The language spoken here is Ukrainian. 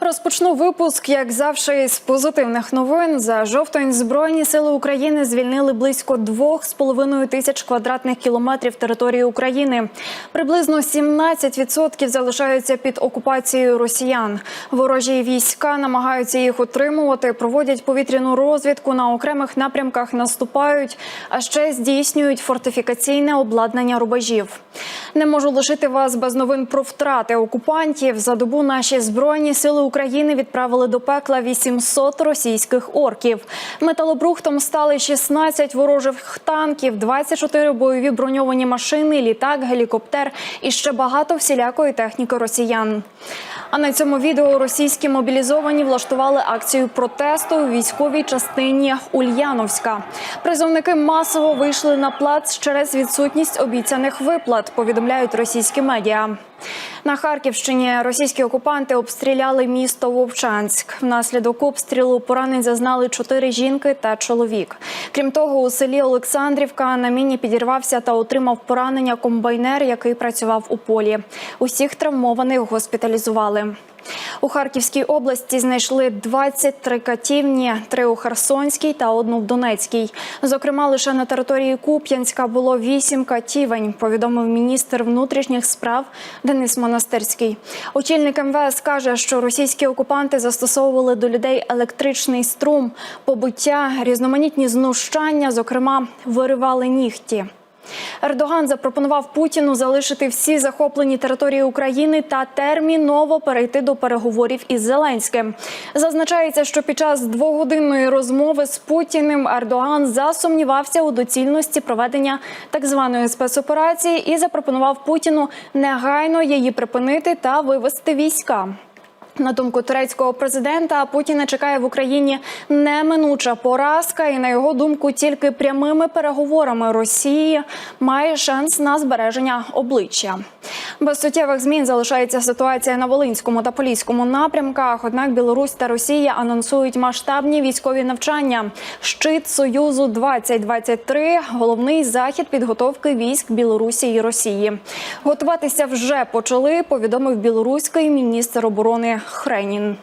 Розпочну випуск, як завжди, з позитивних новин. За жовтень збройні сили України звільнили близько 2,5 тисяч квадратних кілометрів території України. Приблизно 17% залишаються під окупацією росіян. Ворожі війська намагаються їх утримувати, проводять повітряну розвідку на окремих напрямках, наступають, а ще здійснюють фортифікаційне обладнання рубежів. Не можу лишити вас без новин про втрати окупантів. За добу наші збройні сили України відправили до пекла 800 російських орків. Металобрухтом стали 16 ворожих танків, 24 бойові броньовані машини, літак, гелікоптер і ще багато всілякої техніки росіян. А на цьому відео російські мобілізовані влаштували акцію протесту у військовій частині Ульяновська. Призовники масово вийшли на плац через відсутність обіцяних виплат. Повідомляють російські медіа. На Харківщині російські окупанти обстріляли місто Вовчанськ. Внаслідок обстрілу поранень зазнали чотири жінки та чоловік. Крім того, у селі Олександрівка на міні підірвався та отримав поранення комбайнер, який працював у полі. Усіх травмованих госпіталізували. У Харківській області знайшли 23 катівні, три у Херсонській та одну в Донецькій. Зокрема, лише на території Куп'янська було 8 катівень, повідомив міністр внутрішніх справ Денис Монастирський. Очільник МВС каже, що російські окупанти застосовували до людей електричний струм, побиття, різноманітні знущання, зокрема, виривали нігті. Ердоган запропонував Путіну залишити всі захоплені території України та терміново перейти до переговорів із Зеленським. Зазначається, що під час двогодинної розмови з Путіним Ердоган засумнівався у доцільності проведення так званої спецоперації і запропонував Путіну негайно її припинити та вивести війська. На думку турецького президента, Путіна чекає в Україні неминуча поразка, і на його думку, тільки прямими переговорами Росії має шанс на збереження обличчя. Без суттєвих змін залишається ситуація на Волинському та Поліському напрямках. Однак Білорусь та Росія анонсують масштабні військові навчання. Щит Союзу 2023 – головний захід підготовки військ Білорусі і Росії. Готуватися вже почали. Повідомив білоруський міністр оборони Хренін.